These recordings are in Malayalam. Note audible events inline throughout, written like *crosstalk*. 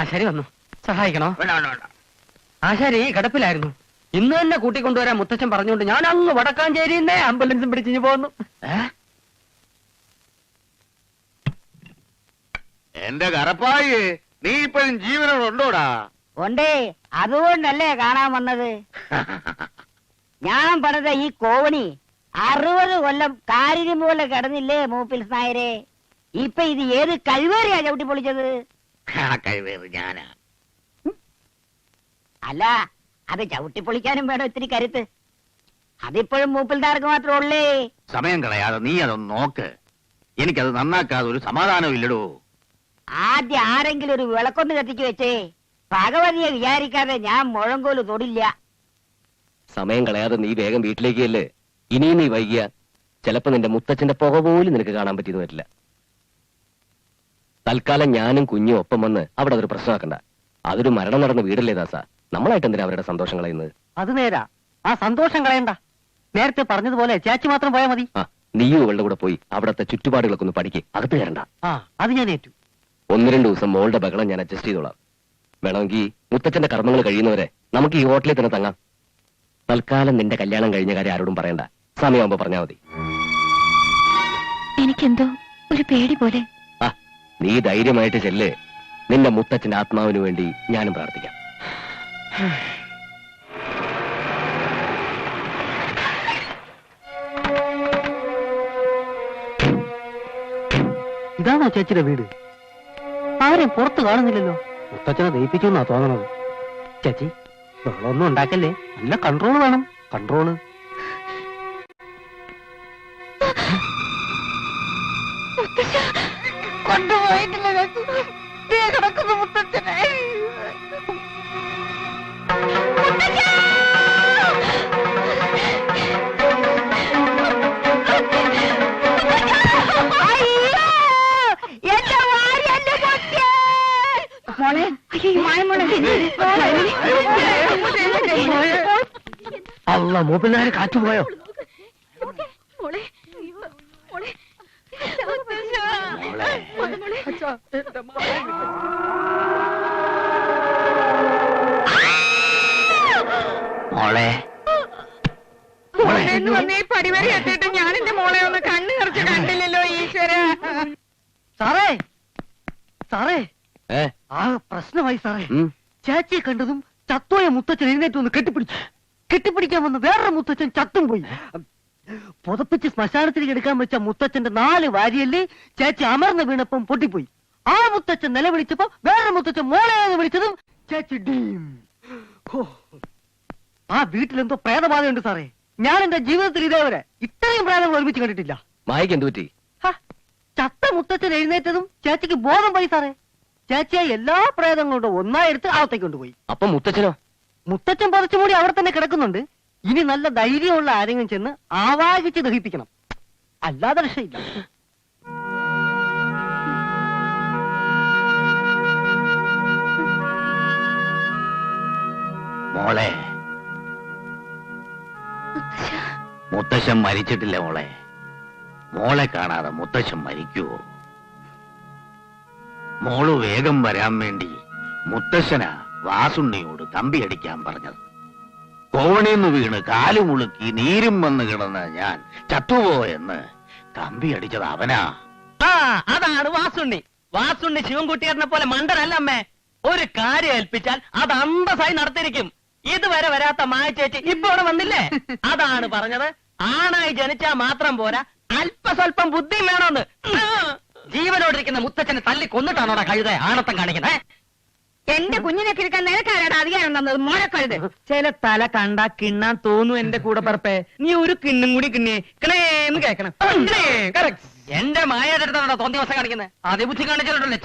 ആശാരി വന്നു. സഹായിക്കണോ? വേണ്ട വേണ്ട വേണ്ട. ആശാരി കിടപ്പിലായിരുന്നു. ഇന്ന് തന്നെ കൂട്ടിക്കൊണ്ടുവരാൻ മുത്തച്ഛൻ പറഞ്ഞുകൊണ്ട് ഞാൻ അങ്ങ് വടക്കാഞ്ചേരിന്നേ ആംബുലൻസും പിടിച്ചു പോകുന്നു എന്റെ കറപ്പായി നീ ഇപ്പോഴും ജീവനോടുണ്ടോടാ? ഉണ്ടേ അതുകൊണ്ടല്ലേ കാണാൻ വന്നത്? ഞാൻ പറഞ്ഞത് ഈ കോവണി അറുപത് കൊല്ലം കാരിരി പോലെ കിടന്നില്ലേ മൂപ്പിൽ നായരെ? ഇപ്പൊ ഇത് ഏത് കഴിവേറിയാ ചവിട്ടി പൊളിച്ചത്? ഞാനാ. അല്ല അത് ചവിട്ടി പൊളിക്കാനും വേണം ഇത്തിരി കരുത്ത്. അതിപ്പോഴും മൂപ്പിൽദാർക്ക് മാത്രമേ ഉള്ളേ. സമയം കളയാതെ നീ അതൊന്ന് നോക്ക്. എനിക്കത് നന്നാക്കാതെ ഒരു സമാധാനം ഇല്ലടോ. ആദ്യം ആരെങ്കിലും ഒരു വിളക്കൊന്ന് കത്തിച്ചു വെച്ചേ. ഭഗവതിയെ വിചാരിക്കാതെ ഞാൻ മുഴങ്കോൽ തൊടില്ല. സമയം കളയാതെ നീ വേഗം വീട്ടിലേക്ക് അല്ലേ ഇനിയും നീ വൈകിയ. ചിലപ്പോ നിന്റെ മുത്തച്ഛന്റെ പുക പോലും നിനക്ക് കാണാൻ പറ്റിയെന്ന് വരില്ല. തൽക്കാലം ഞാനും കുഞ്ഞും ഒപ്പം വന്ന് അവിടെ അതൊരു പ്രശ്നമാക്കണ്ട അതൊരു മരണം നടന്ന വീടല്ലേ ദാസ. നമ്മളായിട്ട് എന്തിനാ അവരുടെ സന്തോഷം കളയുന്നത്? അത് നേരാ. ആ സന്തോഷം കളയണ്ട. നേരത്തെ പറഞ്ഞതുപോലെ ചാച്ചി മാത്രം പോയാൽ മതി. ആ നീയും ഇവളുടെ കൂടെ പോയി അവിടത്തെ ചുറ്റുപാടുകളൊക്കെ ഒന്ന് പഠിക്ക്. അകത്ത് കയറണ്ട. ആ അത് ഞാൻ ഏറ്റു. ഒന്ന് രണ്ട് ദിവസം മോളുടെ ബഹളം ഞാൻ അഡ്ജസ്റ്റ് ചെയ്തോളാം. വേണമെങ്കിൽ മുത്തച്ഛന്റെ കർമ്മങ്ങൾ കഴിയുന്നവരെ നമുക്ക് ഈ ഹോട്ടലിൽ തന്നെ തങ്ങാം. തൽക്കാലം നിന്റെ കല്യാണം കഴിഞ്ഞ കാര്യം ആരോടും പറയണ്ട. സമയമാകുമ്പോ പറഞ്ഞാൽ മതി. എനിക്കെന്തോ ഒരു പേടി പോലെ നീ ധൈര്യമായിട്ട് ചെല്ല്. നിന്റെ മുത്തച്ഛന്റെ ആത്മാവിന് വേണ്ടി ഞാനും പ്രാർത്ഥിക്കാം. ഇതാണോ ചേച്ചിയുടെ വീട്? ആരും പുറത്ത് കാണുന്നില്ലല്ലോ. മുത്തച്ഛനെ ദയിപ്പിച്ചു എന്നാ തോന്നണത്. ചേച്ചി ബഹളമൊന്നും ഉണ്ടാക്കല്ലേ? നല്ല കൺട്രോൾ വേണം. കൺട്രോൾ *laughs* കൊണ്ടുപോയിട്ടില്ല കിടക്കുന്നു മുത്തച്ഛനെ മോളെ അല്ല മൂപ്പിനാര് കാറ്റുപോയോ മുത്തച്ഛൻ ചത്തും പോയി. പുതപ്പിച്ച് ശ്മശാനത്തിലേക്ക് എടുക്കാൻ വെച്ച മുത്തച്ഛന്റെ നാല് വാരിയല്ലേ ചേച്ചി അമർന്ന് വീണപ്പം പൊട്ടിപ്പോയി. ആ മുത്തച്ഛൻ നിലവിളിച്ചപ്പോ വേറെ മുത്തച്ഛൻ മോളെ വിളിച്ചതും ചേച്ചി ഡീം. ആ വീട്ടിലെന്തോ പ്രേതബാധയുണ്ട് സാറേ. ഞാൻ എന്റെ ജീവിതത്തിൽ ഇതേവരെ ഇത്രയും പ്രേതങ്ങൾ ഒരുമിച്ച് കണ്ടിട്ടില്ല. മായിക്ക് എന്ത് പറ്റി? ചത്ത മുത്തച്ഛൻ എഴുന്നേറ്റതും ചേച്ചിക്ക് ബോധം പോയി സാറേ. ചേച്ചിയെ എല്ലാ പ്രേതങ്ങളും ഒന്നായെടുത്ത് അകത്തേക്ക് കൊണ്ടുപോയി. അപ്പൊ മുത്തച്ഛനോ? മുത്തച്ഛൻ പറിച്ചുമൂടി അവിടെ തന്നെ കിടക്കുന്നുണ്ട്. ഇനി നല്ല ധൈര്യമുള്ള ആരെങ്കിലും ചെന്ന് ആവാഹിച്ച് ദഹിപ്പിക്കണം. അല്ലാതെ രക്ഷയില്ല. മോളെ. മുത്തശ്ശൻ മരിച്ചിട്ടില്ല മോളെ. മോളെ കാണാതെ മുത്തശ്ശൻ മരിക്കുവോ? മോൾ വേഗം വരാൻ വേണ്ടി മുത്തശ്ശനാ വാസുണ്ണിയോട് തമ്പിയടിക്കാൻ പറഞ്ഞത്. കോവണിന്ന് വീണ് കാലു മുളുക്കി നീരും വന്ന് കിടന്ന് ഞാൻ ചത്തുപോയെന്ന് കമ്പി അടിച്ചത് അവനാ. ആ അതാണ് വാസുണ്ണി. വാസുണ്ണി ശിവൻകുട്ടിയെന്ന പോലെ മണ്ടനല്ല അമ്മേ. ഒരു കാര്യം ഏൽപ്പിച്ചാൽ അത് അന്തസായി നടത്തിയിരിക്കും. ഇതുവരെ വരാത്ത മായ ചേച്ചി ഇപ്പൊ ഇവിടെ വന്നില്ലേ? അതാണ് പറഞ്ഞത്. ആണായി ജനിച്ചാ മാത്രം പോരാ. അല്പസ്വല്പം ബുദ്ധിയും വേണമെന്ന് ജീവനോടിരിക്കുന്ന മുത്തച്ഛനെ തല്ലി കൊന്നിട്ടാണോടാ കഴുത ആണത്തം കാണിക്കുന്നത് എന്റെ കുഞ്ഞിനെ കിഴക്കാൻ നിനക്കാരാണ് അധികാരം തന്നത് മോഴക്കഴുത് ചില തല കണ്ടാ കിണ്ണാൻ തോന്നു എന്റെ കൂടെ പറപ്പേ നീ ഒരു കിണ്ണും കൂടി കിണ്ണേ കിണേന്ന് കേക്കണം കിണേ, correct. എന്റെ മായയുടെ അടുത്താണോ തോന്നി ദിവസം കാണിക്കുന്നത് അതേ ബുദ്ധി കാണിച്ചിട്ടുണ്ടല്ലേ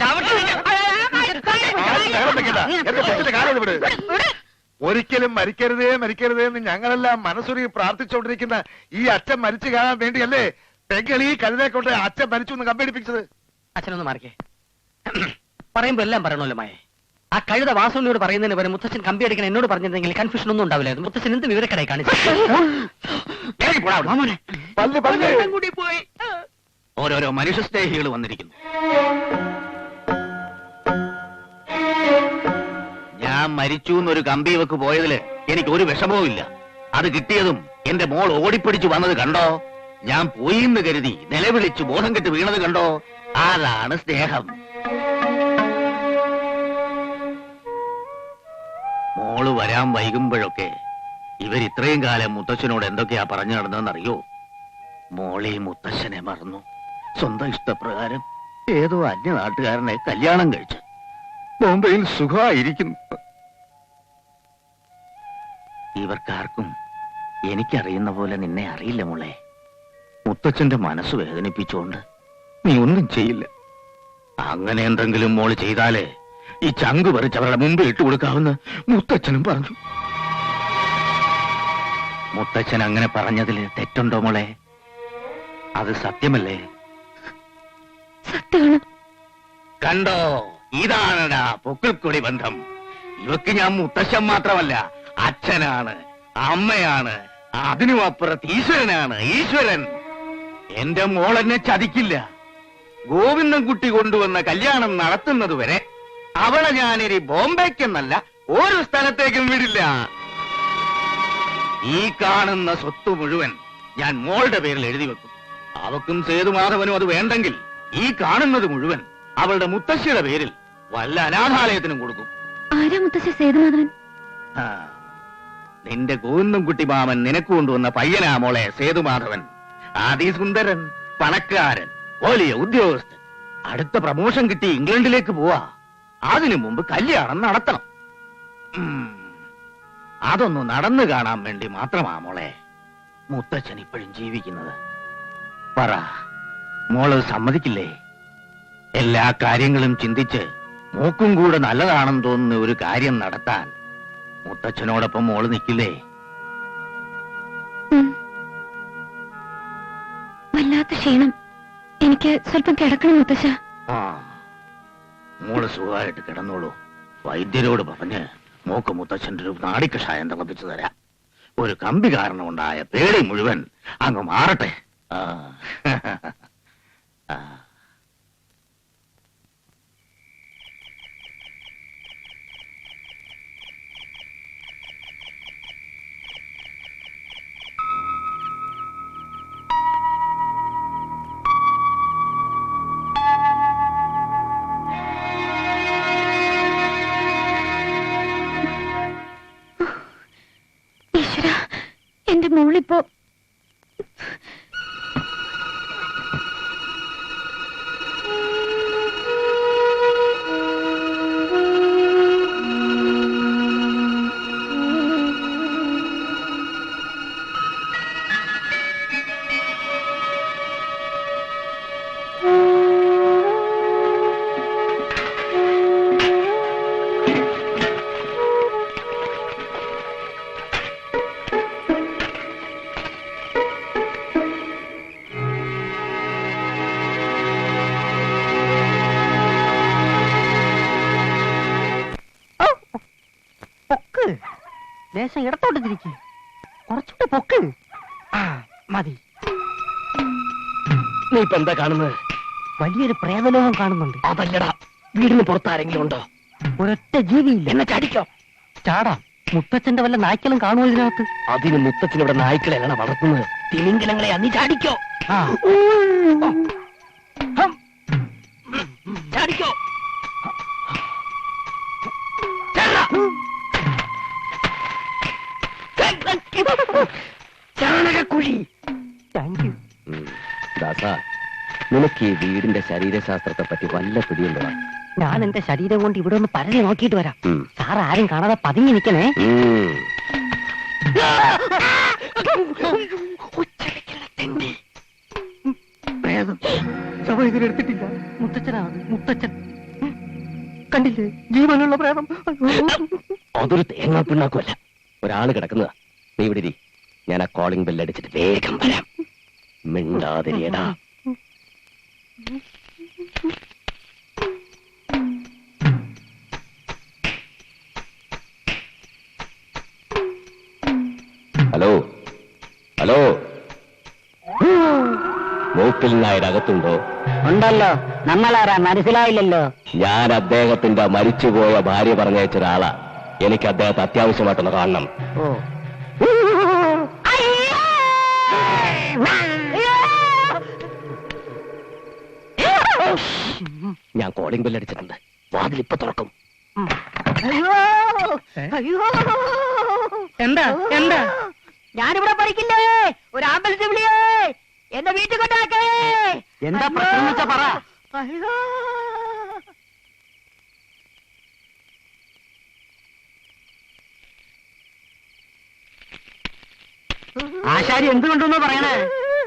ഒരിക്കലും മരിക്കരുതേ മരിക്കരുതേ എന്ന് ഞങ്ങളെല്ലാം മനസ്സുരുകി പ്രാർത്ഥിച്ചുകൊണ്ടിരിക്കുന്ന ഈ അച്ഛൻ മരിച്ചു കാണാൻ വേണ്ടിയല്ലേ പെങ്ങളി കഴുതെ കൊണ്ട് അച്ഛൻ മരിച്ചു എന്ന് കമ്പടിപ്പിച്ചത് അച്ഛനൊന്ന് മാറിക്കേ പറയുമ്പോ എല്ലാം പറയണല്ലോ മായ ആ കഴുത വാസുണ്ണിയോട് പറയുന്നതിന് പകരം മുത്തച്ഛൻ കമ്പി അടിക്കണം എന്നോട് പറഞ്ഞിരുന്നെങ്കിൽ കൺഫ്യൂഷൻ ഒന്നും ഉണ്ടാവില്ലായിരുന്നു. മുത്തച്ഛൻ എന്ത് വിവരക്കടയിൽ കാണിച്ചു? പോയി. ഓരോരോ മനുഷ്യ സ്നേഹികൾ വന്നിരിക്കുന്നു. ഞാൻ മരിച്ചു എന്നൊരു കമ്പി വെക്ക് പോയതിൽ എനിക്ക് ഒരു വിഷമവും ഇല്ല. അത് കിട്ടിയതും എന്റെ മോൾ ഓടിപ്പിടിച്ചു വന്നത് കണ്ടോ? ഞാൻ പോയി എന്ന് കരുതി നിലവിളിച്ച് ബോധം കെട്ട് വീണത് കണ്ടോ? അതാണ് സ്നേഹം. മോൾ വരാൻ വൈകുമ്പോഴൊക്കെ ഇവർ ഇത്രയും കാലം മുത്തച്ഛനോട് എന്തൊക്കെയാ പറഞ്ഞു നടന്നതെന്നറിയോ? മോളെ മുത്തച്ഛനെ മറന്നു. സ്വന്തം ഇഷ്ടപ്രകാരം ഏതോ അന്യ നാട്ടുകാരനെ കല്യാണം കഴിച്ചു. ബോംബെയിൽ സുഖമായിരിക്കുന്നു. ഇവർക്കാർക്കും എനിക്കറിയുന്ന പോലെ നിന്നെ അറിയില്ല മോളെ. മുത്തച്ഛന്റെ മനസ്സ് വേദനിപ്പിച്ചുകൊണ്ട് നീ ഒന്നും ചെയ്യില്ല. അങ്ങനെ എന്തെങ്കിലും മോൾ ചെയ്താലേ ഈ ചങ്ക് പറിച്ച് അവരുടെ മുമ്പിൽ ഇട്ട് കൊടുക്കാമെന്ന് മുത്തച്ഛനും പറഞ്ഞു. മുത്തച്ഛൻ അങ്ങനെ പറഞ്ഞതിൽ തെറ്റുണ്ടോ മോളെ? അത് സത്യമല്ലേ? സത്യമാണ് കണ്ടോ? ഇതാണടാ പൊക്കിൾക്കൊടി ബന്ധം. ഇവക്ക് ഞാൻ മുത്തശ്ശൻ മാത്രമല്ല അച്ഛനാണ് അമ്മയാണ് അതിനും അപ്പുറത്ത് ഈശ്വരനാണ് ഈശ്വരൻ. എന്റെ മോളെന്നെ ചതിക്കില്ല. ഗോവിന്ദൻകുട്ടി കൊണ്ടുവന്ന കല്യാണം നടത്തുന്നത് വരെ അവളെ ഞാനിനി ബോംബെക്കെന്നല്ല ഒരു സ്ഥലത്തേക്കും വിടില്ല. ഈ കാണുന്ന സ്വത്ത് മുഴുവൻ ഞാൻ മോളുടെ പേരിൽ എഴുതി വെക്കും. അവക്കും സേതുമാധവനും അത് വേണ്ടെങ്കിൽ ഈ കാണുന്നത് മുഴുവൻ അവളുടെ മുത്തശ്ശിയുടെ പേരിൽ വല്ല അനാഥാലയത്തിനും കൊടുക്കും. ആരാ മുത്തശ്ശ സേതുമാധവൻ നിന്റെ ഗോവിന്ദൻകുട്ടി മാമൻ നിനക്ക് കൊണ്ടുവന്ന പയ്യനാ മോളെ സേതുമാധവൻ അതിസുന്ദരൻ പണക്കാരൻ വലിയ ഉദ്യോഗസ്ഥൻ. അടുത്ത പ്രമോഷൻ കിട്ടി ഇംഗ്ലണ്ടിലേക്ക് പോവാ. അതിനു മുമ്പ് കല്യാണം നടത്തണം. അതൊന്നു നടന്നു കാണാൻ വേണ്ടി മാത്രമാ മോളെ. മുത്തച്ഛൻ ഇപ്പോഴും ജീവിക്കുന്നത്. പറ മോൾ സമ്മതിക്കില്ലേ? എല്ലാ കാര്യങ്ങളും ചിന്തിച്ച് മൂക്കും കൂടെ നല്ലതാണെന്ന് തോന്നുന്ന ഒരു കാര്യം നടത്താൻ മുത്തച്ഛനോടൊപ്പം മോൾ നിൽക്കില്ലേ. വല്ലാത്ത ക്ഷീണം. എനിക്ക് സ്വല്പം കിടക്കണം മുത്തശ്ശ. ആ. മോൾ സുഖമായിട്ട് കിടന്നോളൂ. വൈദ്യരോട് പറഞ്ഞ് മൂക്ക് മുത്തച്ഛന്റെ ഒരു നാടിക്കഷായം തിളപ്പിച്ചു തരാം. ഒരു കമ്പി കാരണമുണ്ടായ പേടി മുഴുവൻ അങ്ങ് മാറട്ടെ. ആ. മോളിപ്പോ ദേശം ഇടത്തോട്ട് തിരിക്ക് കുറച്ചുകൂടെ പൊക്ക്. ആ മതി. നീ ഇപ്പൊ എന്താ കാണുന്നത്? വലിയൊരു പ്രേതലോകം കാണുന്നുണ്ട്. അതല്ലടാ വീടിന് പുറത്താരെങ്കിലും ഉണ്ടോ? ഒരൊറ്റ ജീവിയില്ല. എന്നെ ചാടിക്കോ. ചാടാം. മുത്തച്ഛന്റെ വല്ല നായ്ക്കലും കാണുമോ ഇതിനകത്ത്? അതിന് മുത്തച്ഛൻ ഇവിടെ നായ്ക്കളെയാണ് വളർത്തുന്നത്. തിമിംഗലങ്ങളെ അന്ന് ചാടിക്കോ. ആ. ചാടിക്കോ. നിനക്ക് ഈ വീടിന്റെ ശരീരശാസ്ത്രത്തെ പറ്റി വല്ല പിടിയുണ്ടോ? ഞാൻ എന്റെ ശരീരം കൊണ്ട് ഇവിടെ ഒന്ന് പരതി നോക്കിയിട്ട് വരാം. സാർ ആരും കാണാതെ പതുങ്ങി നിൽക്കണേ. എടുത്തിട്ടില്ല. മുത്തച്ഛനാണ്. മുത്തച്ഛൻ. കണ്ടില്ലേ? ജീവനുള്ള പ്രേതം. അതൊരു തേങ്ങാ പിണ്ണാക്കുമല്ല. ഒരാൾ കിടക്കുന്നതാ. നീ ഇവിടെ. ഞാൻ ആ കോളിംഗ് ബെല്ലടിച്ചിട്ട് വേഗം വരാം. മിണ്ടാതിരിയടാ. ഹലോ? ഹലോ? മൂപ്പിൽ നായർ അകത്തുണ്ടോ ഉണ്ടല്ലോ. നമ്മളാരാ? മനസ്സിലായില്ലല്ലോ. ഞാൻ അദ്ദേഹത്തിന്റെ മരിച്ചുപോയ ഭാര്യ പറഞ്ഞയച്ച ഒരാളാ എനിക്ക് അദ്ദേഹത്തെ അത്യാവശ്യമായിട്ടൊന്ന് കാണണം. ഓ. ഞാൻ കോളിംഗ് ബെൽ അടിച്ചിട്ടുണ്ട്. വാതിൽ ഇപ്പൊ തുറക്കും. അയ്യോ! അയ്യോ! എന്താ? എന്താ? ഞാനിവിടെ പഠിക്കില്ലേ? ഒരു ആംബുലൻസ് വിളിയേ! എന്റെ വീട്ടിൽ കൊണ്ടാക്കേ! എന്താ പ്രശ്നം വെച്ചാ പറ. അയ്യോ! ആശാരി എന്ത് കൊണ്ടെന്ന് പറയണേ?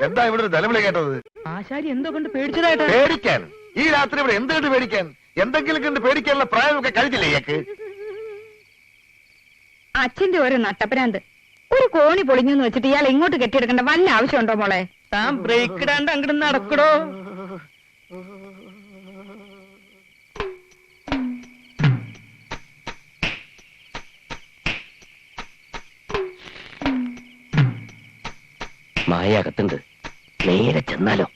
എന്താ ഇവിടെ ഒരു നിലവിളി കേട്ടത്? ആശാരി എന്തോ കൊണ്ട് പേടിച്ചതായിട്ട്? പേടിക്കാൻ. ഈ രാത്രി ഇവിടെ എന്തുകൊണ്ട് പേടിക്കാൻ? എന്തെങ്കിലും കണ്ട് പേടിക്കാനുള്ള പ്രായമൊക്കെ കഴിഞ്ഞില്ലേ ഇയാൾക്ക്? അച്ഛന്റെ ഒരു നട്ടപ്പരാന്ത്. ഒരു കോണി പൊളിഞ്ഞു വെച്ചിട്ട് ഇയാൾ ഇങ്ങോട്ട് കെട്ടിയെടുക്കേണ്ട വല്ല ആവശ്യമുണ്ടോ മോളെ? താൻ ബ്രേക്ക് ഇടാണ്ട് അങ്ങോട്ട് നടക്കടോ. മായ അകത്തുണ്ട്. നേരെ ചെന്നാലോ.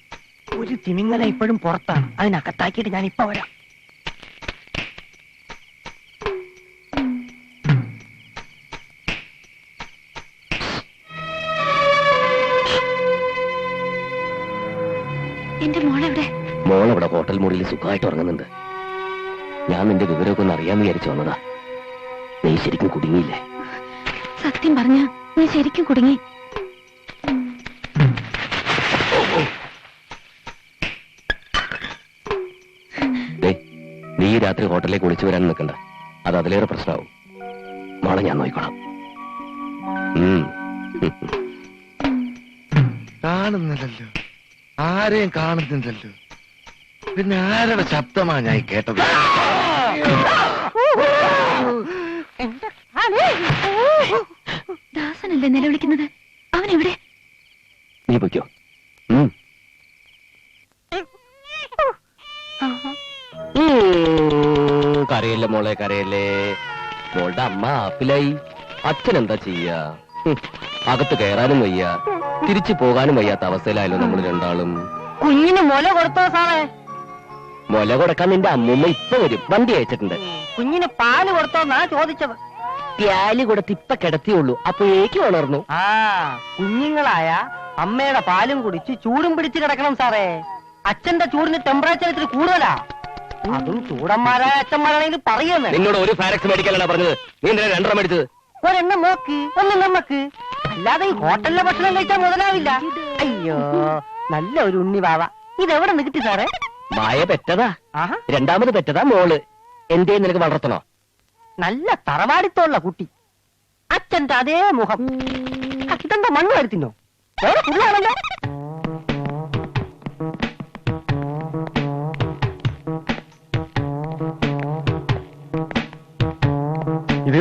ഒരു തിമിങ്ങല ഇപ്പോഴും പുറത്താണ്. അതിനകത്താക്കിയിട്ട് ഞാൻ ഇപ്പൊ വരാം. എന്റെ മോളെവിടെ? ഹോട്ടൽ മുറിയിൽ സുഖമായിട്ട് ഉറങ്ങുന്നുണ്ട്. ഞാൻ നിന്റെ വിവരമൊക്കെ ഒന്ന് അറിയാന്ന് വിചാരിച്ചു വന്നതാ. നീ ശരിക്കും കുടുങ്ങിയില്ലേ? സത്യം പറഞ്ഞ നീ ശരിക്കും കുടുങ്ങി. രാത്രി ഹോട്ടലിലേക്ക് വിളിച്ചു വരാൻ നിൽക്കണ്ട. അത് അതിലേറെ പ്രശ്നമാവും. നാളെ ഞാൻ നോക്കിക്കോളാം. കാണുന്നില്ലല്ലോ. ആരെയും കാണുന്നില്ലല്ലോ. പിന്നെ ആരുടെ ശബ്ദമാ ഞാൻ കേട്ടത്? ദാസനല്ലേ നിലവിളിക്കുന്നത്? അവൻ എവിടെ കരയല്ലേ മോളെ കരയല്ലേ? മോളുടെ അമ്മ ആപ്പിലായി. അച്ഛൻ എന്താ ചെയ്യാ അകത്ത് കയറാനും വയ്യ. തിരിച്ചു പോകാനും വയ്യാത്ത അവസ്ഥയിലായല്ലോ നമ്മൾ രണ്ടാളും. കുഞ്ഞിന് മുല കൊടുത്തോ സാറേ? മുല കൊടുക്കാൻ നിന്റെ അമ്മൂമ്മ ഇപ്പൊ വരും. വണ്ടി അയച്ചിട്ടുണ്ട്. കുഞ്ഞിന് പാൽ കൊടുത്തോന്നാ ചോദിച്ചത്. പ്യാൽ കൊടുത്ത് ഇപ്പൊ കിടത്തിയുള്ളൂ. അപ്പോഴേക്ക് ഉണർന്നു ആ കുഞ്ഞുങ്ങളായ അമ്മയുടെ പാലും കുടിച്ച് ചൂടും പിടിച്ച് കിടക്കണം സാറേ. അച്ഛന്റെ ചൂടിന് ടെമ്പറേച്ചർ ഇത്തിരി കൂടുതലാ. അതും ചൂടന്മാരായ അച്ഛന്മാരാണെങ്കിൽ പറയുന്നേ. നിന്നോട് ഒരു ഫാരക്സ് മേടിക്കാനാണ് പറഞ്ഞത്. നീ എന്തിനാ രണ്ടെണ്ണം മേടിച്ചത്? ഒരെണ്ണം നോക്ക് ഒന്ന് നമ്മക്ക്. അല്ലാതെ ഈ ഹോട്ടലിലെ ഭക്ഷണം കഴിച്ചാൽ മുതലാവില്ല. അയ്യോ നല്ല ഒരു ഉണ്ണി വാവ. ഇതെവിടെ നിന്ന് കിട്ടി സാറേ? മായ പെറ്റതാ. ആഹാ. രണ്ടാമത് പെറ്റതാ മോൾ. എന്തേ നിനക്ക് വളർത്തണോ? നല്ല തറവാടിത്തോള്ള കുട്ടി. അച്ഛന്റെ അതേ മുഖം. ആ, ഇതെന്താ മണ്ണ് വരുത്തിനോ വേറെ ഫുള്ളാണല്ലോ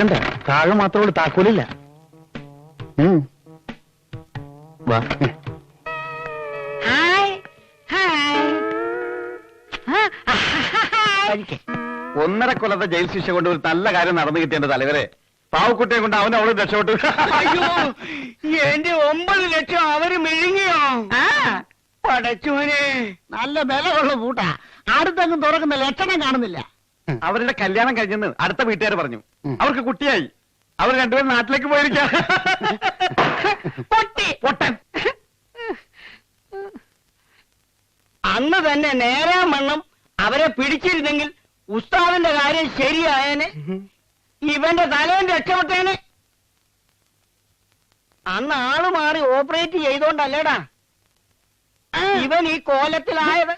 ഇത് കണ്ട താഴെ മാത്രമുള്ള താക്കോലില്ല. വാ ഒന്നര കൊല്ലത്തെ ജയിൽ ശിക്ഷ കൊണ്ട് ഒരു നല്ല കാര്യം നടന്നു കിട്ടിയ തലവരെ. പാവക്കുട്ടിയെ കൊണ്ട് അവനെ അവൾ രക്ഷപ്പെട്ടു. അയ്യോ എന്റെ ഒമ്പത് ലക്ഷം അവർ മെഴുകിയോ? പടച്ചോനെ നല്ല ബലമുള്ള പൂട്ടാ. അടുത്തങ്ങ് തുറക്കുന്ന ലക്ഷണം കാണുന്നില്ല. അവരുടെ കല്യാണം കഴിഞ്ഞെന്ന് അടുത്ത വീട്ടുകാർ പറഞ്ഞു. അവർക്ക് കുട്ടിയായി. അവർ രണ്ടുപേരും നാട്ടിലേക്ക് പോയിരിക്കാം. പൊട്ടൻ. അന്ന് തന്നെ നേരാമണ്ണം അവരെ പിടിച്ചിരുന്നെങ്കിൽ ഉസ്താദിന്റെ കാര്യം ശരിയായേനെ. ഇവന്റെ തലയും രക്ഷപ്പെട്ടേനെ. അന്ന് ആൾ മാറി ഓപ്പറേറ്റ് ചെയ്തോണ്ടല്ലേടാ. ഇവൻ ഈ കോലത്തിലായത്.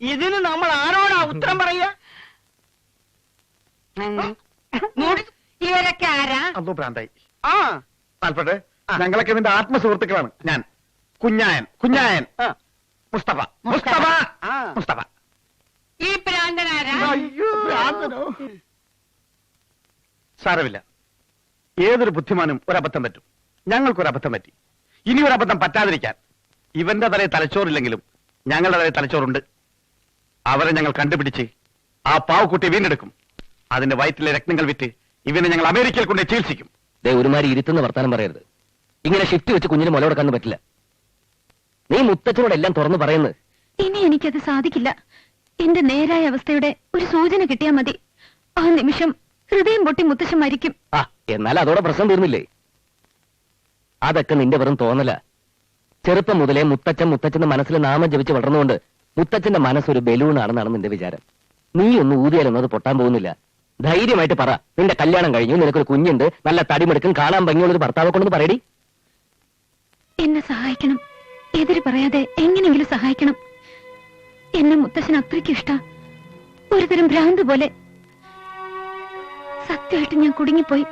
ഇതിന് നമ്മൾ ആരോടാ ഉത്തരം പറയുക? ഇവരൊക്കെ ആരാ? അന്തോ പ്രാന്തായി. ആ. താല്പട്ടെ ഞങ്ങളൊക്കെ നിന്റെ ആത്മസുഹൃത്തുക്കളാണ്. ഞാൻ. കുഞ്ഞായൻ കുഞ്ഞായൻ. മുസ്തഫ. മുസ്തഫ. മുസ്തഫ. ഈ സാരമില്ല. ഏതൊരു ബുദ്ധിമാനും ഒരബദ്ധം പറ്റും. ഞങ്ങൾക്കൊരു അബദ്ധം പറ്റി. ഇനി ഒരു അബദ്ധം പറ്റാതിരിക്കാൻ ഇവന്റെ തലയിൽ തലച്ചോറില്ലെങ്കിലും ഞങ്ങളുടെ തലയിൽ തലച്ചോറുണ്ട്. അവരെ ഞങ്ങൾ കണ്ടുപിടിച്ച് ആ പാവക്കുട്ടി വീണ്ടെടുക്കും. അതിന്റെ വയറ്റിലെ രക്തങ്ങൾ വിറ്റ് ഇവനെ ഞങ്ങൾ അമേരിക്കയിൽ കൊണ്ട് ചികിത്സിക്കും. ദേ ഒരുമാതിരി ഇരുത്തുന്ന വർത്താനം പറയരുത്. ഇങ്ങനെ ഷിഫ്റ്റ് വെച്ച് കുഞ്ഞിന് മുല കൊടുക്കാൻ പറ്റില്ല. നീ മുത്തച്ഛനോട് എല്ലാം തുറന്നു പറയുന്നത്. ഇനി എനിക്കത് സാധിക്കില്ല. എന്റെ നേരായ അവസ്ഥയുടെ ഒരു സൂചന കിട്ടിയാ മതി. ആ നിമിഷം ഹൃദയം പൊട്ടി മുത്തശ്ശൻ മരിക്കും. ആ എന്നാൽ അതോടെ പ്രശ്നം തീർന്നില്ലേ? അതൊക്കെ നിന്റെ വെറും തോന്നല. ചെറുപ്പം മുതലേ മുത്തച്ഛൻ മുത്തച്ഛന്റെ മനസ്സിൽ നാമം ജപിച്ച് വളർന്നുകൊണ്ട് മുത്തച്ഛന്റെ മനസ്സൊരു ബലൂണാണെന്നാണ് നിന്റെ വിചാരം. നീ ഒന്ന് ഊതിയാലൊന്നും അത് പൊട്ടാൻ പോകുന്നില്ല. ധൈര്യമായിട്ട് പറ. നിന്റെ കല്യാണം കഴിഞ്ഞു നിനക്കൊരു കുഞ്ഞുണ്ട് നല്ല തടിമെടുക്കും കാണാൻ ഭംഗിയുള്ള ഒരു ഭർത്താവ് കൊണ്ടെന്ന് പറയടി. എന്നെ സഹായിക്കണം. എതിര് പറയാതെ എങ്ങനെയെങ്കിലും സഹായിക്കണം. എന്നെ മുത്തശ്ശൻ അത്രയ്ക്ക് ഇഷ്ട. ഒരുതരം ഭ്രാന്ത് പോലെ. സത്യമായിട്ട് ഞാൻ കുടുങ്ങിപ്പോയി.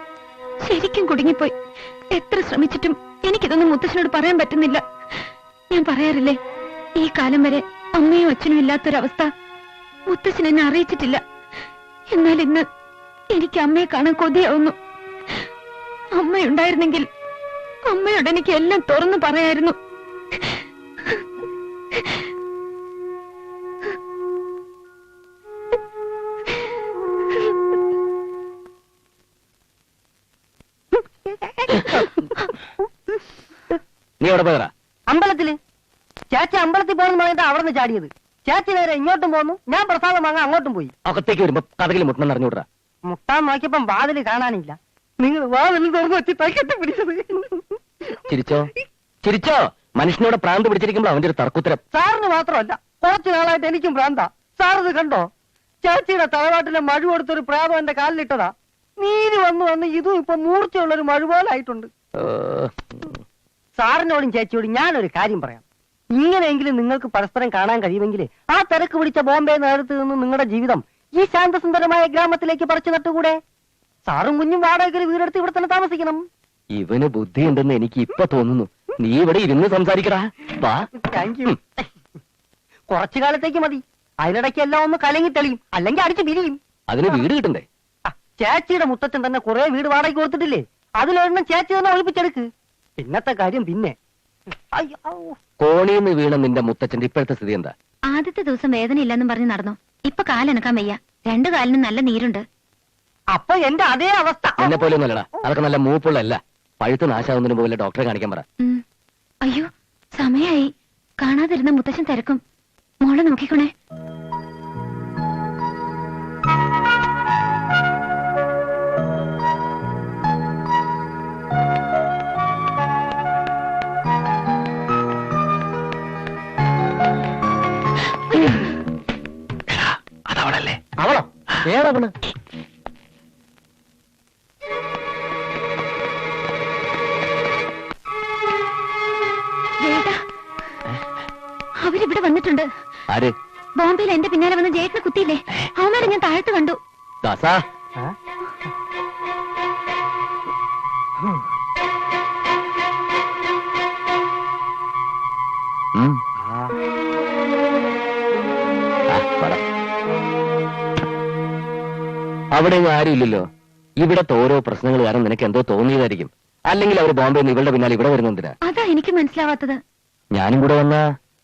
ശരിക്കും കുടുങ്ങിപ്പോയി. എത്ര ശ്രമിച്ചിട്ടും എനിക്കിതൊന്നും മുത്തശ്ശനോട് പറയാൻ പറ്റുന്നില്ല. ഞാൻ പറയാറില്ലേ ഈ കാലം വരെ അമ്മയും അച്ഛനും ഇല്ലാത്തൊരവസ്ഥ മുത്തശ്ശൻ എന്നെ അറിയിച്ചിട്ടില്ല. എന്നാൽ ഇന്ന് എനിക്ക് അമ്മയെ കാണാൻ കൊതിയാവുന്നു. അമ്മയുണ്ടായിരുന്നെങ്കിൽ അമ്മയോട് എനിക്ക് എല്ലാം തുറന്നു പറയായിരുന്നു. നീ അവിടെ പോയറാ അമ്പലത്തിൽ. ചേച്ചി അമ്പലത്തിൽ പോകുന്ന പറഞ്ഞിട്ട് അവിടെ നിന്ന് ചാടിയത്. ചേച്ചി നേരെ ഇങ്ങോട്ടും പോന്നു. ഞാൻ പ്രസാദം വാങ്ങാൻ അങ്ങോട്ടും പോയി. അകത്തേക്ക് വരുമ്പോ കഥകിൽ മുട്ടണം അറിഞ്ഞുവിടാ മുട്ടാൻ നോക്കിയപ്പം വാതിൽ കാണാനില്ല. നിങ്ങൾ വാതിൽ തുറന്നു വെച്ച് തക്കത്തി പിടിച്ചത്. ചിരിച്ചോ? ചിരിച്ചോ? മനുഷ്യനോട് പ്രാന്ത് പിടിച്ചിരിക്കുമ്പോൾ അവന്റെ ഒരു തർക്കുത്തരം. സാറിന് മാത്രമല്ല കുറച്ചു നാളായിട്ട് എനിക്കും പ്രാന്താ. സാർ ഇത് കണ്ടോ? ചേച്ചിയുടെ തലവാട്ടിലെ മഴ കൊടുത്തൊരു പ്രാതം എന്റെ കാലിലിട്ടതാ. നീര് വന്നു വന്ന് ഇതും ഇപ്പൊ മൂർച്ചയുള്ള ഒരു മഴ പോലെ ആയിട്ടുണ്ട് സാറിനോടും ചേച്ചിയോടും ഞാനൊരു കാര്യം പറയാം. ഇങ്ങനെയെങ്കിലും നിങ്ങൾക്ക് പരസ്പരം കാണാൻ കഴിയുമെങ്കിൽ ആ തിരക്ക് പിടിച്ച ബോംബെ നേരത്ത് നിന്ന് നിങ്ങളുടെ ജീവിതം ഈ ശാന്തസുന്ദരമായ ഗ്രാമത്തിലേക്ക് പറിച്ചു നട്ടുകൂടെ? സാറും കുഞ്ഞും വാടകയിൽ വീടെടുത്ത് ഇവിടെ തന്നെ താമസിക്കണം. ഇവന് ബുദ്ധിയുണ്ടെന്ന് എനിക്ക് ഇപ്പൊ തോന്നുന്നു. നീ ഇവിടെ ഇരുന്ന് സംസാരിക്കടാ. വാ. താങ്ക് യു കുറച്ചു കാലത്തേക്ക് മതി. അതിനിടയ്ക്ക് എല്ലാം ഒന്ന് കലങ്ങി തെളിയും. അല്ലെങ്കിൽ അടിച്ച് പിരിയും. അതിന് വീട് കിട്ടണ്ടേ? ആ, ചേച്ചിയുടെ മുത്തച്ഛൻ തന്നെ കുറെ വീട് വാടകയ്ക്ക് കൊടുത്തിട്ടില്ലേ? അതിലൊരെണ്ണം ചേച്ചി തന്നെ ഒഴിപ്പിച്ചെടുക്ക് പിന്നത്തെ കാര്യം പിന്നെ. കോണിന്ന് വീണ നിന്റെ മുത്തച്ഛന്റെ ഇപ്പോഴത്തെ സ്ഥിതി എന്താ? ആദ്യത്തെ ദിവസം വേദന ഇല്ലെന്നും പറഞ്ഞ് നടന്നു? ഇപ്പൊ കാലനക്കാൻ വയ്യ. രണ്ടു കാലിനും നല്ല നീരുണ്ട്. അപ്പൊ എന്റെ അതേ അവസ്ഥ. എന്നെ പോലെ ഒന്നല്ലടാ അതൊക്കെ നല്ല മൂപ്പുള്ളല്ല പഴുത്ത് നാശാവുന്നതിന് പോലെ ഡോക്ടറെ കാണിക്കാൻ പറ. ഉം. അയ്യോ സമയായി. കാണാതിരുന്ന മുത്തശ്ശൻ തിരക്കും. മോളെ നോക്കിക്കോണേ. ഏതവൾ അവരിവിടെ വന്നിട്ടുണ്ട്. ആര്? ബോംബെയിൽ എന്റെ പിന്നാലെ വന്ന് ജേട്ടനെ കുത്തിയില്ലേ? അവന്മാരെ ഞാൻ താഴത്ത് കണ്ടു. ദാസാ. അവിടെ ഒന്നും ആരുമില്ലല്ലോ. ഇവിടത്തെ ഓരോ പ്രശ്നങ്ങൾ കാരണം നിനക്ക് എന്തോ തോന്നിയതായിരിക്കും. അല്ലെങ്കിൽ അവർ ബോംബെ നിന്ന് ഇവളുടെ പിന്നാലെ ഇവിടെ വരുന്നെന്തിനാ അതാ എനിക്ക് മനസ്സിലാവാത്തത്. ഞാനും കൂടെ വന്നാ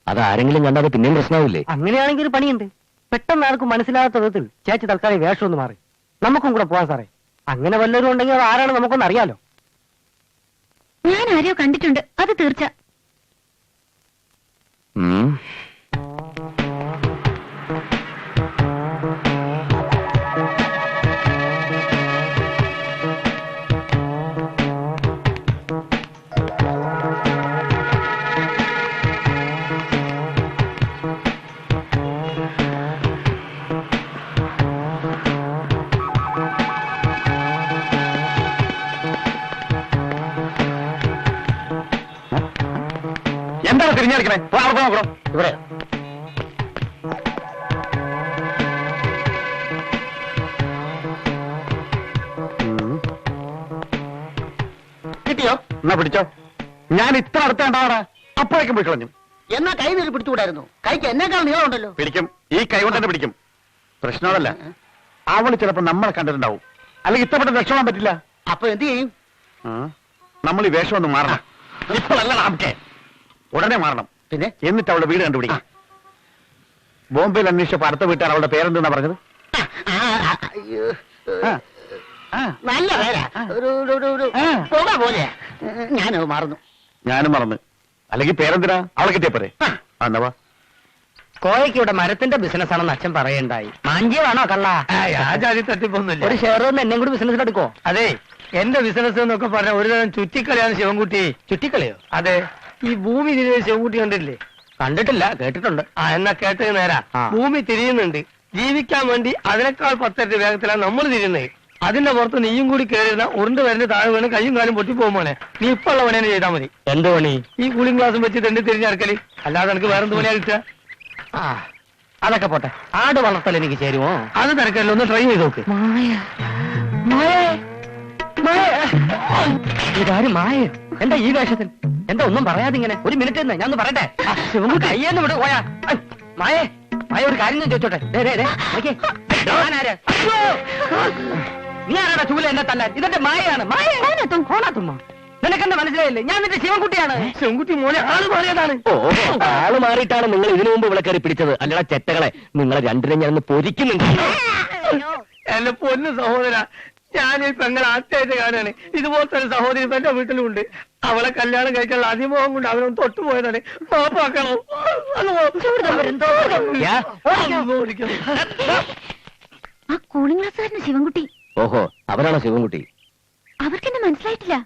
അത് ആരെങ്കിലും കണ്ടാൽ പിന്നെയും പ്രശ്നമാവില്ലേ അങ്ങനെയാണെങ്കിൽ ഒരു പണിയുണ്ട്. പെട്ടെന്ന് ആർക്കും മനസ്സിലാകാത്ത വിധത്തിൽ ചേച്ചി തൽക്കാലം വേഷം ഒന്ന് മാറി. നമുക്കും കൂടെ പോവാൻ സാറേ. അങ്ങനെ വല്ലവരും ഉണ്ടെങ്കിൽ അത് ആരാണ് നമുക്കൊന്ന് അറിയാലോ. ഞാൻ ആരെയോ കണ്ടിട്ടുണ്ട്. അത് തീർച്ച. ഉം. തിരിഞ്ഞടിക്കണേ അവിടെ നോക്കണം. ഇവിടെ. കിട്ടിയോ? എന്നാ പിടിച്ചോ. ഞാൻ ഇത്ര അടുത്ത് കണ്ടതാടാ അപ്പോഴേക്കും പോയി കളഞ്ഞു. എന്നാ കൈ നീര് പിടിച്ചുകൂടായിരുന്നു? കൈക്ക് എന്നേക്കാൾ നീളമുണ്ടല്ലോ. പിടിക്കും. ഈ കൈ കൊണ്ട് തന്നെ പിടിക്കും. പ്രശ്നമല്ല. അവൾ ചിലപ്പോ നമ്മളെ കണ്ടിട്ടുണ്ടാവും. അല്ലെങ്കിൽ ഇഷ്ടപ്പെട്ട രക്ഷപ്പെടാൻ പറ്റില്ല. അപ്പൊ എന്ത് ചെയ്യും? നമ്മൾ ഈ വേഷം ഒന്ന് മാറണം. ഇപ്പോഴല്ല നമുക്ക് ഉടനെ മാറണം. പിന്നെ? എന്നിട്ട് അവളുടെ വീട് കണ്ടുപിടിക്കാം. ബോംബെയിൽ അന്വേഷിച്ചപ്പോ അടുത്ത വീട്ടുകാർ അവളുടെ പേരെന്തെന്നാ പറഞ്ഞത്? ആ. ആ. നല്ല പേരാ. ഒരു. പുക ഞാനത് മറന്നു. ഞാനും മറന്ന്. അല്ലെങ്കിൽ പേരെന്തിനാ? അവളെ കിട്ടിയ പോരെ. ആ, കോഴയ്ക്ക് ഇവിടെ മരത്തിന്റെ ബിസിനസ് ആണെന്ന് അച്ഛൻ പറയണ്ടായി. മാഞ്ചിയമാണോ കള്ള? ജാതി തട്ടിപ്പൊന്നുമില്ല. ഒരു ഷെയർ ഒന്ന് എന്നെ കൂടി ബിസിനസ് എടുക്കോ അതെ എന്റെ ബിസിനസ് എന്നൊക്കെ പറഞ്ഞ ഒരു തരം ചുറ്റിക്കളിയാണ് ശിവൻകുട്ടി. ചുറ്റിക്കളിയോ? അതെ. ഈ ഭൂമി തിരിഞ്ഞ ചെവുകുട്ടി കണ്ടിട്ടില്ലേ? കണ്ടിട്ടില്ല കേട്ടിട്ടുണ്ട്. ആ എന്നാ കേട്ടത് നേരാ. ആ. ഭൂമി തിരിയുന്നുണ്ട്. ജീവിക്കാൻ വേണ്ടി അതിനേക്കാൾ പത്തരട്ടി വേഗത്തിലാണ് നമ്മൾ തിരിയുന്നത്. അതിന്റെ പുറത്ത് നീയും കൂടി കയറിയിരുന്ന ഉരുണ്ട് വരുന്ന താഴെ വീണ് കയ്യും കാലും പൊട്ടി പോകുമോനെ നീ ഇപ്പൊ ഉള്ള പണിയെ ചെയ്താൽ മതി. എന്ത് പണി? ഈ കൂളിംഗ് ഗ്ലാസും വെച്ച് തെണ്ടി തിരിഞ്ഞിറക്കൽ അല്ലാതെ എനിക്ക് വേറെ എന്ത് പണിയാ കിട്ടുക? ആ അതൊക്കെ പോട്ടെ. ആട് വളർത്തൽ എനിക്ക് ചേരുമോ? അത് തിരക്കല്ലോ ഒന്ന് ട്രൈ ചെയ്ത് നോക്ക്. ഇതാരും മായ എന്താ ഈ വേഷത്തിൽ? എന്താ ഒന്നും പറയാതെ ഇങ്ങനെ? ഒരു മിനിറ്റ് ഞാൻ ഒന്ന് പറയട്ടെ? ശിവൻകുട്ടി അയ്യെന്ന് വിട് പോയാ. മായേ മായ ഒരു കാര്യം ഞാൻ ചോദിച്ചോട്ടെ! നീ ആരാടാ ചൂല എന്നെ തല്ലാൻ? ഇതെന്റെ മായയാണ്. മായത്തും കോണാത്തുമ്മ നിനക്കെന്താ മനസ്സിലായില്ലേ? ഞാൻ നിന്റെ ശിവൻകുട്ടിയാണ്. ശിവൻകുട്ടി മോനെ ആൾ മാറിയതാണ്. ഓ ആൾ മാറിയിട്ടാണ് നിങ്ങൾ ഇതിനു മുമ്പ് ഇവിടെ കയറി പിടിച്ചത്. അല്ലടാ ചെറ്റകളെ നിങ്ങളെ രണ്ടിനെ ഞാൻ പൊരിക്കുന്നുണ്ട്. എന്റെ പൊന്നു സഹോദര ഞാൻ ഈ പെങ്ങൾ ആദ്യമായിട്ട് കാണുകയാണ് ഇതുപോലത്തെ ഒരു സഹോദരി എന്റെ വീട്ടിലുണ്ട്. അവളെ കല്യാണം കഴിക്കാനുള്ള അതിമോഹം കൊണ്ട് അവനൊന്ന് തൊട്ടുപോയതാണ് പാപ്പാക്കണം. ആ കൂളിംഗ് ക്ലാസ്സുകാരന് ശിവൻകുട്ടി. ഓഹോ അവനാണോ ശിവൻകുട്ടി? അവർക്കെന്നെ മനസ്സിലായിട്ടില്ല.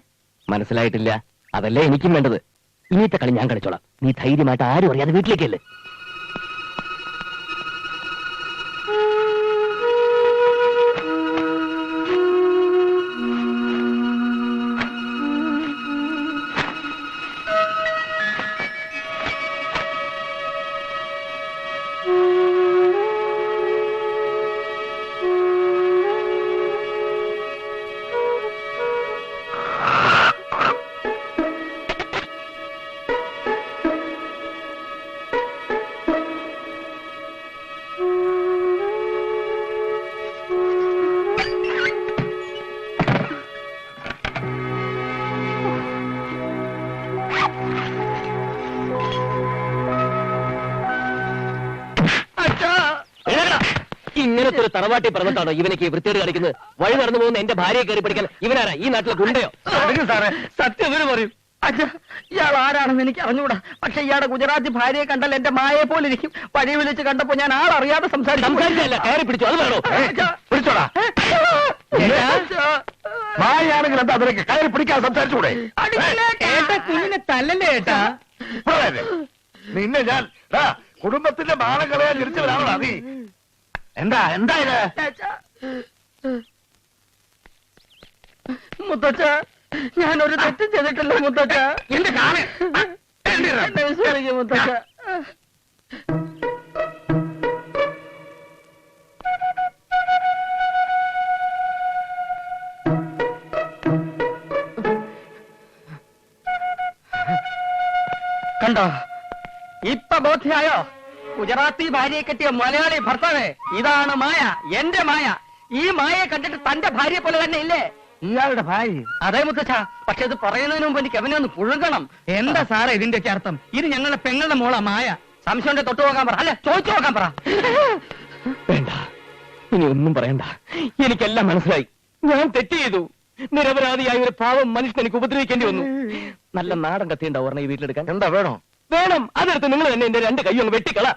മനസ്സിലായിട്ടില്ല. അതല്ലേ എനിക്കും വേണ്ടത്. ഇനിയത്തെ കളി ഞാൻ കളിച്ചോളാം. നീ ധൈര്യമായിട്ട് ആരും അറിയാതെ വീട്ടിലേക്കല്ലേ തറവാട്ടി പറഞ്ഞിട്ടാണോ ഇവനക്ക് വൃത്തിയോട് കളിക്കുന്നത് വഴി നടന്നു പോകുന്ന എന്റെ ഭാര്യയെ കയറി പഠിക്കാൻ ഇവനാരാ? ഈ നാട്ടിലെ ഗുണ്ടയോ? അതിന് സാറേ സത്യം ഇവർ പറയും. അച്ഛാ ഇയാൾ ആരാണെന്ന് എനിക്ക് അറിഞ്ഞൂടാ. പക്ഷെ ഇയാളുടെ ഗുജറാത്തി ഭാര്യയെ കണ്ടാൽ എന്റെ മായയെ പോലെ ഇരിക്കും. വഴി വിളിച്ച് കണ്ടപ്പോ ഞാൻ ആളറിയാതെ സംസാരിച്ചല്ല കയറി പിടിച്ചു അത് വേണോ? പിടിച്ചോടാ. മായാണെങ്കിൽ എന്താ അതിലേക്ക് കയറി പിടിക്കാൻ സംസാരിച്ചുകൂടെ? കുഞ്ഞിനെ തല്ലല്ലേ ഏട്ടാ. നിന്നെ ഞാൻ കുടുംബത്തിന്റെ മാനം കളയാൻ തിരിച്ചവരാണോ നീ. എന്താ എന്താ ഇത്? മുത്തച്ഛ. ഞാൻ ഒരു തെറ്റും ചെയ്തിട്ടില്ല മുത്തച്ഛ. എന്റെ കാൽ എന്നെ വിശ്വസിക്കും മുത്തച്ഛ. കണ്ടോ? ഇപ്പൊ ബോധ്യായോ? ഗുജറാത്തി ഭാര്യയെ കെട്ടിയ മലയാളി ഭർത്താവേ ഇതാണ് മായ എന്റെ മായ. ഈ മായയെ കണ്ടിട്ട് തന്റെ ഭാര്യയെ പോലെ തന്നെ ഇല്ലേ? ഇയാളുടെ ഭാര്യ. അതെ മുത്തച്ഛ പക്ഷെ ഇത് പറയുന്നതിന് മുമ്പ് എനിക്ക് അവനെ ഒന്ന് പുഴുങ്ങണം. എന്താ സാറേ ഇതിന്റെയൊക്കെ അർത്ഥം? ഇത് ഞങ്ങളുടെ പെങ്ങളുടെ മോളാ മായ. സംശയം തൊട്ടു പോകാൻ പറ. അല്ലേ ചോദിച്ചു നോക്കാൻ പറ. വേണ്ട. ഇനി ഒന്നും പറയണ്ട. എനിക്കെല്ലാം മനസ്സിലായി. ഞാൻ തെറ്റ് ചെയ്തു. നിരപരാധിയായ ഒരു പാവം മനുഷ്യൻ എനിക്ക് ഉപദ്രവിക്കേണ്ടി വന്നു. നല്ല നാടൻ കത്തിയുണ്ടാവും ഈ വീട്ടിലെടുക്കാൻ. എന്താ വേണോ? വേണം. അതെടുത്ത് നിങ്ങൾ തന്നെ എന്റെ രണ്ട് കൈ ഒന്ന് വെട്ടിക്കള.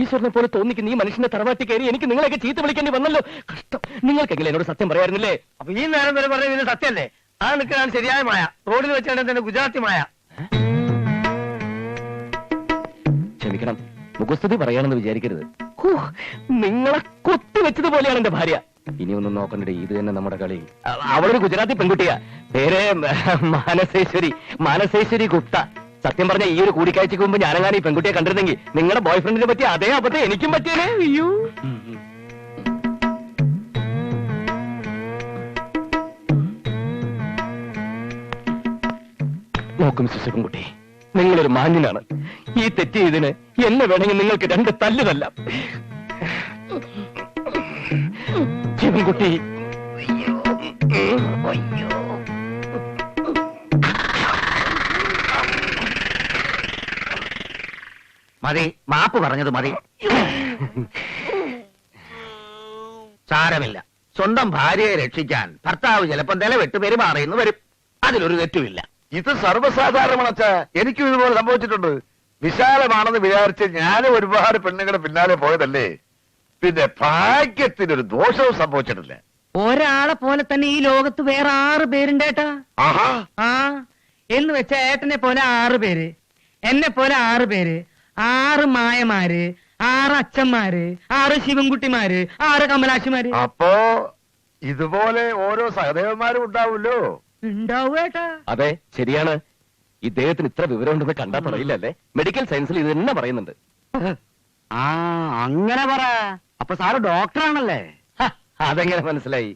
ഈശ്വരനെ പോലെ തോന്നിക്കുന്ന ഈ മനുഷ്യന്റെ തറവാട്ടി കയറി എനിക്ക് നിങ്ങളെയൊക്കെ ചീത്ത വിളിക്കേണ്ടി വന്നല്ലോ. കഷ്ടം. നിങ്ങൾക്കെങ്കിലും എന്നോട് സത്യം പറയായിരുന്നില്ലേ അപ്പൊ ഈ നേരം വരെ പറഞ്ഞ ഇതിന് സത്യല്ലേ ആ നിൽക്കുന്നതാണ് ശരിയായ മായ. റോഡിൽ വെച്ചാണ് തന്നെ ഗുജറാത്തി മായ. ക്ഷമിക്കണം. മുഖസ്തുതി പറയാണെന്ന് വിചാരിക്കരുത്. നിങ്ങളെ കൊത്തി വെച്ചതുപോലെയാണ് എന്റെ ഭാര്യ. ഇനി ഒന്നും നോക്കണ്ടേ ഇത് തന്നെ നമ്മുടെ കളി. അവളൊരു ഗുജറാത്തി പെൺകുട്ടിയാ. പേര് മാനസേശ്വരി. മാനസേശ്വരി ഗുപ്ത. സത്യം പറഞ്ഞ ഈ ഒരു കൂടിക്കാഴ്ചക്ക് മുമ്പ് ഞാനങ്ങാനും ഈ പെൺകുട്ടിയെ കണ്ടിരുന്നെങ്കിൽ നിങ്ങളുടെ ബോയ് ഫ്രണ്ടിനെ പറ്റി അതേ അബദ്ധം എനിക്കും പറ്റിയേ അയ്യോ. നോക്കും ശിശുപെൺകുട്ടി നിങ്ങളൊരു മാന്യനാണ്. ഈ തെറ്റ് ചെയ്തിന് എന്നെ വേണമെങ്കിൽ നിങ്ങൾക്ക് രണ്ട് തല്ല് അയ്യോ ശിവൻകുട്ടി മതി മാപ്പ് പറഞ്ഞത് മതി. സാരമില്ല. സ്വന്തം ഭാര്യയെ രക്ഷിക്കാൻ ഭർത്താവ് ചിലപ്പോൾ നിലവിട്ട് പെരുമാറിയെന്ന് വരും. അതിലൊരു തെറ്റുമില്ല. ഇത് സർവസാധാരണമാണ് എനിക്കും ഇതുപോലെ സംഭവിച്ചിട്ടുണ്ട്. വിശാലമാണെന്ന് വിചാരിച്ച് ഞാനും ഒരുപാട് പെണ്ണുങ്ങളുടെ പിന്നാലെ പോയതല്ലേ? പിന്നെ ഭാഗ്യത്തിനൊരു ദോഷവും സംഭവിച്ചിട്ടില്ല. ഒരാളെ പോലെ തന്നെ ഈ ലോകത്ത് വേറെ ആറ് പേരുണ്ടേട്ടാ ആഹാ. ആ എന്ന് വെച്ച ഏട്ടനെ പോലെ ആറ് പേര് എന്നെ പോലെ ആറ് പേര് ആറ് മായമാര് ആറ് അച്ഛന്മാര് ആറ് ശിവൻകുട്ടിമാര് ആറ് കമലാക്ഷിമാര്. അപ്പോ ഇതുപോലെ ഓരോ സഹദേവന്മാരും ഉണ്ടാവുമല്ലോ ഉണ്ടാവേട്ടാ അതെ ശരിയാണ്. ഇദ്ദേഹത്തിന് ഇത്ര വിവരമുണ്ടെന്ന് കണ്ടാ പറയില്ലല്ലേ? മെഡിക്കൽ സയൻസിൽ ഇത് തന്നെ പറയുന്നുണ്ട്. ആ അങ്ങനെ പറ. അപ്പൊ സാറ് ഡോക്ടറാണല്ലേ? അതെങ്ങനെ മനസ്സിലായി?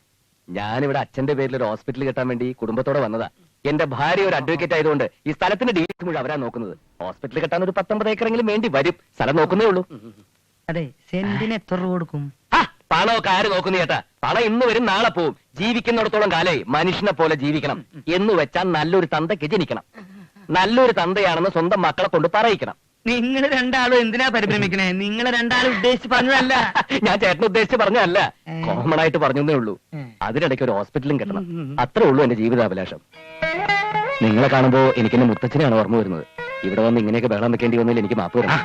ഞാനിവിടെ അച്ഛന്റെ പേരിൽ ഒരു ഹോസ്പിറ്റൽ കെട്ടാൻ വേണ്ടി കുടുംബത്തോടെ വന്നതാ. എന്റെ ഭാര്യ ഒരു അഡ്വക്കേറ്റ് ആയതുകൊണ്ട് ഈ സ്ഥലത്തിന്റെ ഡീറ്റെയിൽസ് മുഴുവൻ അവരാ നോക്കുന്നത്. ഹോസ്പിറ്റലിൽ കെട്ടാൻ ഒരു പത്തൊമ്പത് ഏക്കറെങ്കിലും വേണ്ടി വരും. സ്ഥലം നോക്കുന്നേ ഉള്ളൂ. അതെ സെന്റിന് എത്ര രൂപ കൊടുക്കും? പണമൊക്കെ ആര് നോക്കുന്നു ചേട്ടാ? പണം ഇന്ന് വരും നാളെ പോവും. ജീവിക്കുന്നിടത്തോളം കാലേ മനുഷ്യനെ പോലെ ജീവിക്കണം. എന്ന് വെച്ചാൽ നല്ലൊരു തന്തയ്ക്ക് ജനിക്കണം. നല്ലൊരു തന്തയാണെന്ന് സ്വന്തം മക്കളെ കൊണ്ട് പറയിക്കണം. നിങ്ങൾ രണ്ടാളും എന്തിനാ പരിഭ്രമിക്കണേ? നിങ്ങൾ രണ്ടാളും ഉദ്ദേശിച്ച് പറഞ്ഞതല്ല. *laughs* ഞാൻ ചേട്ടൻ ഉദ്ദേശിച്ച് പറഞ്ഞതല്ല. കോമൺ ആയിട്ട് പറഞ്ഞേ ഉള്ളൂ. അതിനിടയ്ക്ക് ഒരു ഹോസ്പിറ്റലും കെട്ടണം. അത്രേ ഉള്ളൂ എന്റെ ജീവിതാഭിലാഷം നിങ്ങളെ കാണുമ്പോ എനിക്ക് എന്റെ മുത്തച്ഛനെയാണ് ഓർമ്മ വരുന്നത്. ഇവിടെ വന്ന് ഇങ്ങനെയൊക്കെ ബഹളം വെക്കേണ്ടി വന്നതിൽ എനിക്ക് മാപ്പ് വരണം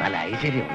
നല്ല ഐശ്വര്യം